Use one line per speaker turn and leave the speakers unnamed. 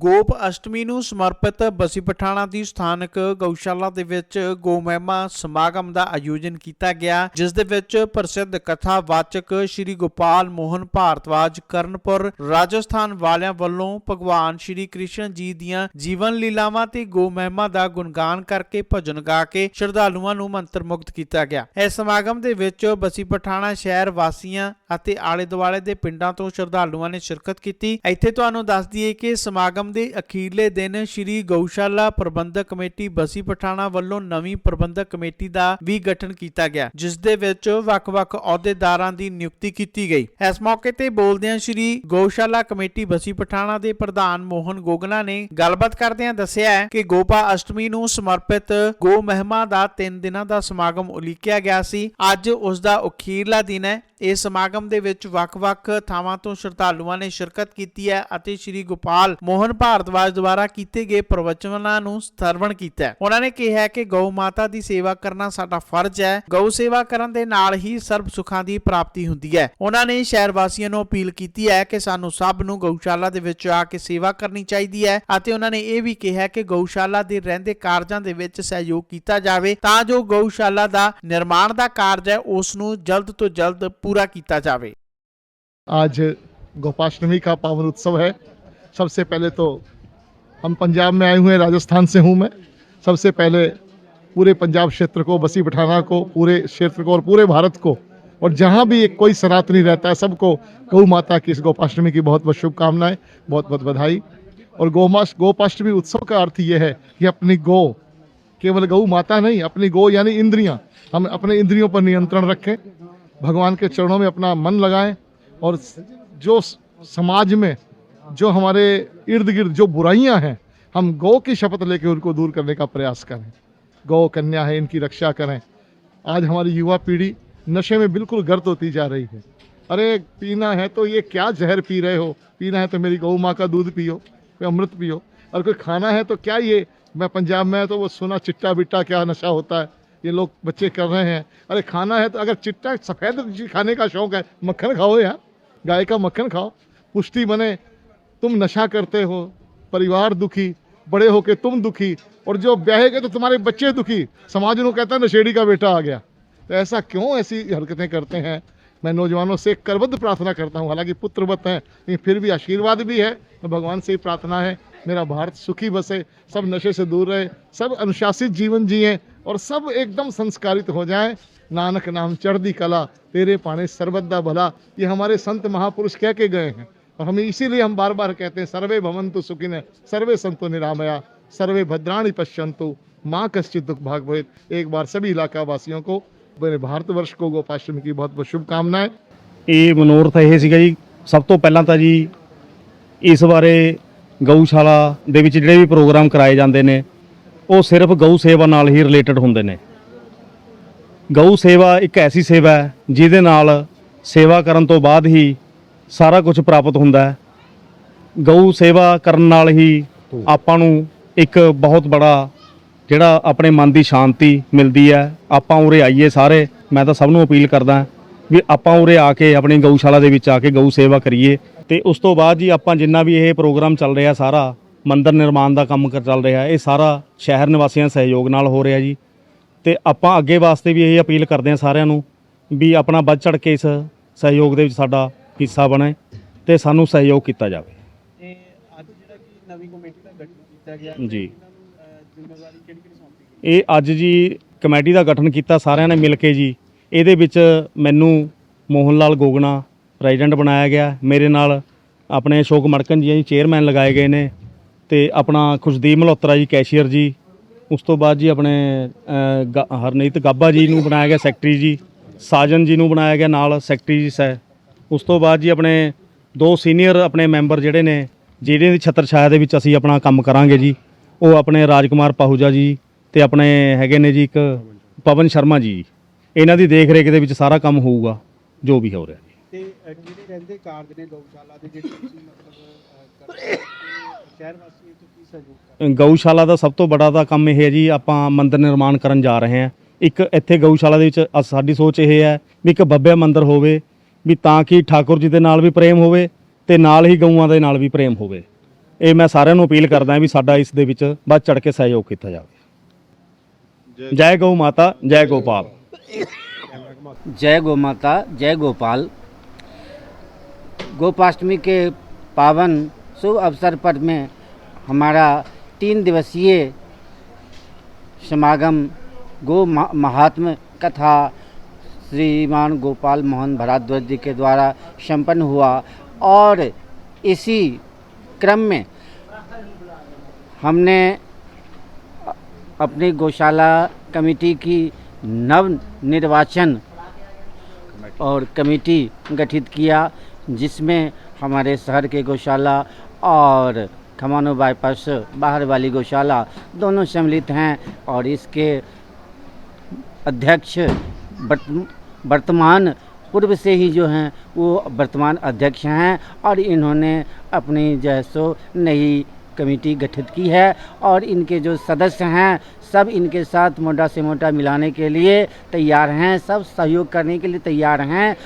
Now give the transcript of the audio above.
ਗੋਪ ਅਸ਼ਟਮੀ ਨੂੰ ਸਮਰਪਿਤ ਬਸੀ ਪਠਾਣਾ ਦੀ ਸਥਾਨਕ ਗਊਸ਼ਾਲਾ ਦੇ ਵਿੱਚ ਗੋ ਮਹਿਮਾ ਸਮਾਗਮ ਦਾ ਆਯੋਜਨ ਕੀਤਾ ਗਿਆ, ਜਿਸ ਦੇ ਵਿੱਚ ਪ੍ਰਸਿੱਧ ਕਥਾਵਾਚਕ ਸ਼੍ਰੀ ਗੋਪਾਲ ਮੋਹਨ ਭਾਰਤਵਾਜ ਕਰਨਪੁਰ, ਰਾਜਸਥਾਨ ਵਾਲਿਆਂ ਵੱਲੋਂ ਭਗਵਾਨ ਸ਼੍ਰੀ ਕ੍ਰਿਸ਼ਨ ਜੀ ਦੀਆਂ ਜੀਵਨ ਲੀਲਾਵਾਂ ਤੇ ਗੋ ਮਹਿਮਾ ਦਾ ਗੁਣਗਾਨ ਕਰਕੇ ਭਜਨ ਗਾ ਕੇ ਸ਼ਰਧਾਲੂਆਂ ਨੂੰ ਮੰਤਰ ਮੁਕਤ ਕੀਤਾ ਗਿਆ। ਇਸ ਸਮਾਗਮ ਦੇ ਵਿੱਚ ਬਸੀ ਪਠਾਣਾ ਸ਼ਹਿਰ ਵਾਸੀਆਂ ਅਤੇ ਆਲੇ ਦੁਆਲੇ ਦੇ ਪਿੰਡਾਂ ਤੋਂ ਸ਼ਰਧਾਲੂਆਂ ਨੇ ਸ਼ਿਰਕਤ ਕੀਤੀ। ਇੱਥੇ ਤੁਹਾਨੂੰ ਦੱਸ ਦਈਏ ਕਿ ਸਮਾਗਮ ਦੇ ਅਖੀਰਲੇ ਦਿਨ ਸ਼੍ਰੀ ਗਊਸ਼ਾਲਾ ਪ੍ਰਬੰਧਕ ਕਮੇਟੀ ਬਸੀ ਪਠਾਣਾ ਵੱਲੋਂ ਨਵੀਂ ਪ੍ਰਬੰਧਕ ਕਮੇਟੀ ਦਾ ਵੀ ਗਠਨ ਕੀਤਾ ਗਿਆ, ਜਿਸ ਦੇ ਵਿੱਚ ਵੱਖ-ਵੱਖ ਅਹੁਦੇਦਾਰਾਂ ਦੀ ਨਿਯੁਕਤੀ ਕੀਤੀ ਗਈ। ਇਸ ਮੌਕੇ ਤੇ ਬੋਲਦਿਆਂ ਸ਼੍ਰੀ ਗਊਸ਼ਾਲਾ ਕਮੇਟੀ ਬਸੀ ਪਠਾਣਾ ਦੇ ਪ੍ਰਧਾਨ ਮੋਹਨ ਗੋਗਲਾ ਨੇ ਗੱਲਬਾਤ ਕਰਦਿਆਂ ਦੱਸਿਆ ਕਿ ਗੋਪਾ ਅਸ਼ਟਮੀ ਨੂੰ ਸਮਰਪਿਤ ਗੋ ਮਹਿਮਾ ਦਾ 3 ਦਿਨਾਂ ਦਾ ਸਮਾਗਮ ਉਲੀਕਿਆ ਗਿਆ ਸੀ। ਅੱਜ ਉਸ ਦਾ ਅਖੀਰਲਾ ਦਿਨ ਹੈ। ਇਹ ਸਮਾਗਮ ਦੇ ਵਿੱਚ ਵੱਖ-ਵੱਖ ਥਾਵਾਂ ਤੋਂ ਸ਼ਰਧਾਲੂਆਂ ਨੇ ਸ਼ਿਰਕਤ ਕੀਤੀ ਹੈ ਅਤੇ ਸ਼੍ਰੀ ਗੋਪਾਲ ਮੋਹਨ ਭਾਰਦਵਾਜ ਦੁਆਰਾ ਕੀਤੇ ਗਏ ਪ੍ਰਵਚਨਾਂ ਨੂੰ ਸਰਵਣ ਕੀਤਾ ਉਹਨਾਂ ਨੇ ਕਿਹਾ ਹੈ ਕਿ ਗਊ ਮਾਤਾ ਦੀ ਸੇਵਾ ਕਰਨਾ ਸਾਡਾ ਫਰਜ਼ ਹੈ। ਗਊ ਸੇਵਾ ਕਰਨ ਦੇ ਨਾਲ ਹੀ ਸਰਬ ਸੁੱਖਾਂ ਦੀ ਪ੍ਰਾਪਤੀ ਹੁੰਦੀ ਹੈ। ਉਹਨਾਂ ਨੇ ਸ਼ਹਿਰ ਵਾਸੀਆਂ ਨੂੰ ਅਪੀਲ ਕੀਤੀ ਹੈ ਕਿ ਸਾਨੂੰ ਸਭ ਨੂੰ ਗਊਸ਼ਾਲਾ ਦੇ ਵਿੱਚ ਆ ਕੇ ਸੇਵਾ ਕਰਨੀ ਚਾਹੀਦੀ ਹੈ ਅਤੇ ਉਹਨਾਂ ਨੇ ਇਹ ਵੀ ਕਿਹਾ ਕਿ ਗਊਸ਼ਾਲਾ ਦੇ ਰਹਿੰਦੇ ਕਾਰਜਾਂ ਦੇ ਵਿੱਚ ਸਹਿਯੋਗ ਕੀਤਾ ਜਾਵੇ ਤਾਂ ਜੋ ਗਊਸ਼ਾਲਾ ਦਾ ਨਿਰਮਾਣ ਦਾ ਕਾਰਜ ਹੈ, ਉਸ ਨੂੰ ਜਲਦ ਤੋਂ ਜਲਦ ਪੂਰਾ ਕੀਤਾ ਜਾਵੇ
आज गोपाष्टमी का पावन उत्सव है। सबसे पहले तो हम पंजाब में आए हुए हैं, राजस्थान से हूँ मैं। सबसे पहले पूरे पंजाब क्षेत्र को, बसी पठाना को, पूरे क्षेत्र को और पूरे भारत को और जहाँ भी एक कोई सनातनी रहता है, सबको गौ माता की इस गोपाष्टमी की बहुत बहुत शुभकामनाएँ, बहुत बहुत बधाई। और गौमाश गोपाष्टमी उत्सव का अर्थ ये है कि अपनी गौ, केवल गौ माता नहीं, अपनी गौ यानी इंद्रियाँ, हम अपने इंद्रियों पर नियंत्रण रखें। भगवान के चरणों में अपना मन लगाएँ और जो समाज में जो हमारे इर्द गिर्द जो बुराइयाँ हैं, हम गौ की शपथ लेकर उनको दूर करने का प्रयास करें। गौ कन्या है, इनकी रक्षा करें। आज हमारी युवा पीढ़ी नशे में बिल्कुल गर्त होती जा रही है। अरे, पीना है तो ये क्या जहर पी रहे हो? पीना है तो मेरी गौ माँ का दूध पियो, कोई अमृत पियो। और कोई खाना है तो क्या ये? मैं पंजाब में तो वो सुना चिट्टा बिट्टा क्या नशा होता है? ये लोग बच्चे कर रहे हैं। अरे खाना है तो अगर चिट्टा सफ़ेद खाने का शौक है, मक्खन खाओ यार, गाय का मक्खन खाओ। पुष्टि बने तुम नशा करते हो, परिवार दुखी, बड़े होके तुम दुखी, और जो ब्याहे गए तो तुम्हारे बच्चे दुखी। समाज उन्होंने कहता है नशेड़ी का बेटा आ गया। तो ऐसा क्यों ऐसी हरकतें करते हैं? मैं नौजवानों से करबद्ध प्रार्थना करता हूँ। हालाँकि पुत्रवत हैं, लेकिन फिर भी आशीर्वाद भी है। तो भगवान से ही प्रार्थना है, मेरा भारत सुखी बसे, सब नशे से दूर रहे, सब अनुशासित जीवन जिए। और सब एकदम संस्कारित हो जाएं नानक नाम चढ़दी कला तेरे पाने सर्वदा भला ये हमारे संत महापुरुष कह के गए हैं और हमें इसीलिए हम बार बार कहते हैं सर्वे भवंतु सुखिन सर्वे संतो निरामया सर्वे भद्राणि पश्यंतु माँ कश्चित दुख भाग भवेत एक बार सभी इलाका वासियों को मेरे भारतवर्ष को गोपाष्टमी की बहुत बहुत शुभकामनाएं
ਇਹ ਮਨੋਰਥ ਇਹ ਸੀਗਾ ਜੀ ਸਭ ਤੋਂ ਪਹਿਲਾਂ ਤਾਂ ਜੀ ਇਸ ਬਾਰੇ ਗਊਸ਼ਾਲਾ ਦੇ ਵਿੱਚ ਜਿਹੜੇ ਵੀ ਪ੍ਰੋਗਰਾਮ ਕਰਾਏ ਜਾਂਦੇ ਨੇ ਉਹ ਸਿਰਫ ਗਊ ਸੇਵਾ ਨਾਲ ਹੀ ਰਿਲੇਟਡ ਹੁੰਦੇ ਨੇ। ਗਊ ਸੇਵਾ ਇੱਕ ਐਸੀ ਸੇਵਾ ਹੈ, ਜਿਹਦੇ ਨਾਲ ਸੇਵਾ ਕਰਨ ਤੋਂ ਬਾਅਦ ਹੀ ਸਾਰਾ ਕੁਝ ਪ੍ਰਾਪਤ ਹੁੰਦਾ ਹੈ। ਗਊ ਸੇਵਾ ਕਰਨ ਨਾਲ ਹੀ ਆਪਾਂ ਨੂੰ ਇੱਕ ਬਹੁਤ ਬੜਾ ਜਿਹੜਾ ਆਪਣੇ ਮਨ ਦੀ ਸ਼ਾਂਤੀ ਮਿਲਦੀ ਹੈ। ਆਪਾਂ ਉਰੇ ਆਈਏ ਸਾਰੇ, ਮੈਂ ਤਾਂ ਸਭ ਨੂੰ ਅਪੀਲ ਕਰਦਾ ਵੀ ਆਪਾਂ ਉਰੇ ਆ ਕੇ ਆਪਣੀ ਗਊਸ਼ਾਲਾ ਦੇ ਵਿੱਚ ਆ ਕੇ ਗਊ ਸੇਵਾ ਕਰੀਏ। ਤੇ ਉਸ ਤੋਂ ਬਾਅਦ ਜੀ ਆਪਾਂ ਜਿੰਨਾ ਵੀ ਇਹ ਪ੍ਰੋਗਰਾਮ ਚੱਲ ਰਿਹਾ ਸਾਰਾ ਮੰਦਿਰ ਨਿਰਮਾਣ ਦਾ ਕੰਮ ਕਰ ਚੱਲ ਰਿਹਾ ਇਹ ਸਾਰਾ ਸ਼ਹਿਰ ਨਿਵਾਸੀਆਂ ਸਹਿਯੋਗ ਨਾਲ ਹੋ ਰਿਹਾ ਜੀ। ਤੇ ਆਪਾਂ ਅੱਗੇ ਵਾਸਤੇ ਵੀ ਇਹ ਅਪੀਲ ਕਰਦੇ ਹਾਂ ਸਾਰਿਆਂ ਨੂੰ ਵੀ ਆਪਣਾ ਵੱਧ ਚੜ ਕੇ ਇਸ ਸਹਿਯੋਗ ਦੇ ਵਿੱਚ ਸਾਡਾ ਹਿੱਸਾ ਬਣੇ ਤੇ ਸਾਨੂੰ ਸਹਿਯੋਗ ਕੀਤਾ ਜਾਵੇ।
ਤੇ ਅੱਜ ਜਿਹੜਾ ਕਿ ਨਵੀਂ ਕਮੇਟੀ ਦਾ ਗਠਨ ਕੀਤਾ ਗਿਆ
ਜੀ।
ਜ਼ਿੰਮੇਵਾਰੀ ਕਿਹੜੀ ਕਿਹੜੀ ਸੌਂਪੀ ਗਈ?
ਇਹ ਅੱਜ ਜੀ ਕਮੇਟੀ ਦਾ ਗਠਨ ਕੀਤਾ ਸਾਰਿਆਂ ਨੇ ਮਿਲ ਕੇ ਜੀ। ਇਹਦੇ ਵਿੱਚ ਮੈਨੂੰ ਮੋਹਨ ਲਾਲ ਗੋਗਣਾ ਪ੍ਰੈਜ਼ੀਡੈਂਟ ਬਣਾਇਆ ਗਿਆ। ਮੇਰੇ ਨਾਲ ਆਪਣੇ ਅਸ਼ੋਕ ਮੜਕਨ ਜੀ ਚੇਅਰਮੈਨ ਲਗਾਏ ਗਏ ਨੇ। ਤੇ ਆਪਣਾ ਖੁਸ਼ਦੀਪ ਮਲਹੋਤਰਾ ਜੀ ਕੈਸ਼ੀਅਰ ਜੀ ਉਸ ਤੋਂ ਬਾਅਦ ਜੀ ਆਪਣੇ ਗਾ- ਹਰਨੀਤ ਗਾਬਾ ਜੀ ਨੂੰ ਬਣਾਇਆ ਗਿਆ ਸੈਕਟਰੀ ਜੀ ਸਾਜਨ ਜੀ ਨੂੰ ਬਣਾਇਆ ਗਿਆ ਨਾਲ ਸੈਕਟਰੀ ਜੀ ਸਹਿ। ਉਸ ਤੋਂ ਬਾਅਦ ਜੀ ਆਪਣੇ ਦੋ ਸੀਨੀਅਰ ਆਪਣੇ ਮੈਂਬਰ ਜਿਹੜੇ ਨੇ ਜਿਹੜੇ ਦੀ ਛਤਰ ਛਾਇਆ ਦੇ ਵਿੱਚ ਅਸੀਂ ਆਪਣਾ ਕੰਮ ਕਰਾਂਗੇ ਜੀ ਉਹ ਆਪਣੇ ਰਾਜਕੁਮਾਰ ਪਾਹੂਜਾ ਜੀ ਤੇ ਆਪਣੇ ਹੈਗੇ ਨੇ ਜੀ ਇੱਕ ਪਵਨ ਸ਼ਰਮਾ ਜੀ। ਇਹਨਾਂ ਦੀ ਦੇਖ ਰੇਖ ਦੇ ਵਿੱਚ ਸਾਰਾ ਕੰਮ ਹੋਊਗਾ ਜੋ ਵੀ ਹੋ ਰਿਹਾ ਜੀ।
ਤੇ ਅ, ਰਹਿੰਦੇ ਕਾਰਜ ਨੇ ਗਊਸ਼ਾਲਾ ਦੇ ਜਿਹੜੇ ਤੁਸੀਂ ਮਤਲਬ ਸ਼ਹਿਰ ਵਾਸੀਆਂ ਤੋਂ ਕੀ ਸਹਿਯੋਗ ਕਰਦੇ
ਗਊਸ਼ਾਲਾ ਦਾ ਸਭ ਤੋਂ ਬੜਾ ਦਾ ਕੰਮ ਇਹ ਹੈ ਜੀ ਆਪਾਂ ਮੰਦਿਰ ਨਿਰਮਾਣ ਕਰਨ ਜਾ ਰਹੇ ਹਾਂ ਇੱਕ ਇੱਥੇ ਗਊਸ਼ਾਲਾ ਦੇ ਵਿੱਚ ਅ- ਸਾਡੀ ਸੋਚ ਇਹ ਹੈ ਵੀ ਇੱਕ ਬੱਬਿਆ ਮੰਦਿਰ ਹੋਵੇ ਵੀ ਤਾਂ ਕਿ ਠਾਕੁਰ ਜੀ ਦੇ ਨਾਲ ਵੀ ਪ੍ਰੇਮ ਹੋਵੇ ਤੇ ਨਾਲ ਹੀ ਗਊਆਂ ਦੇ ਨਾਲ ਵੀ ਪ੍ਰੇਮ ਹੋਵੇ ਇਹ ਮੈਂ ਸਾਰਿਆਂ ਨੂੰ ਅਪੀਲ ਕਰਦਾ ਵੀ ਸਾਡਾ ਇਸ ਦੇ ਵਿੱਚ ਵੱਧ ਚੜ ਕੇ ਸਹਿਯੋਗ ਕੀਤਾ ਜਾਵੇ ਜੈ ਗਊ ਮਾਤਾ ਜੈ ਗੋਪਾਲ
जय गौ माता जय गोपाल गोपाष्टमी के पावन शुभ अवसर पर में हमारा तीन दिवसीय समागम गो महा- महात्म कथा श्रीमान गोपाल मोहन भराद्वाज जी के द्वारा संपन्न हुआ और इसी क्रम में हमने अपनी गौशाला कमेटी की नव निर्वाचन और कमेटी गठित किया, जिसमें हमारे शहर के गौशाला और खमानो बाईपास बाहर वाली गौशाला दोनों सम्मिलित हैं और इसके अध्यक्ष वर्त- वर्तमान पूर्व से ही जो हैं, वो वर्तमान अध्यक्ष हैं और इन्होंने अपनी जो है सो नई कमेटी गठित की है और इनके जो सदस्य हैं, सब इनके साथ मोटा से मोटा मिलाने के लिए तैयार हैं, सब सहयोग करने के लिए तैयार हैं।